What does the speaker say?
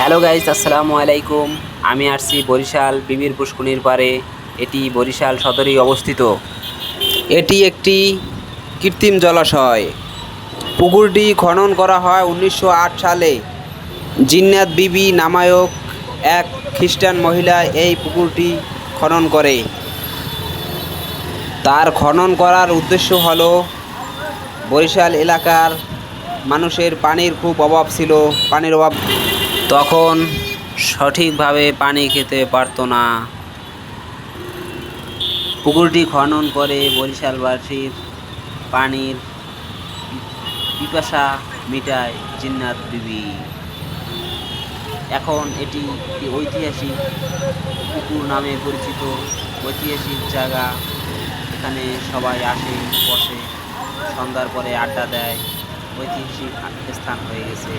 Hello guys আসসালামু আলাইকুম। আমি আসছি বরিশাল বিবির পুষ্কুনির পারে এটি বরিশাল সদরেই অবস্থিত। এটি একটি কৃত্রিম জলাশয়। পুকুরটি খনন করা হয় উনিশশো আট সালে। জিন্নাত বিবি নামায়ক এক খ্রিস্টান মহিলা এই পুকুরটি খনন করে। তার খনন করার উদ্দেশ্য হল, বরিশাল এলাকার মানুষের পানির খুব অভাব ছিল। পানির অভাব তখন সঠিকভাবে পানি খেতে পারতো না। পুকুরটি খনন করে বরিশালবাসীর পানির পিপাসা মিটায় জিন্নাত বিবি। এখন এটি একটি ঐতিহাসিক পুকুর নামে পরিচিত। ঐতিহাসিক জায়গা এখানে সবাই আসে, বসে, সন্ধ্যার পরে আড্ডা দেয়। ঐতিহাসিক স্থান হয়ে গেছে।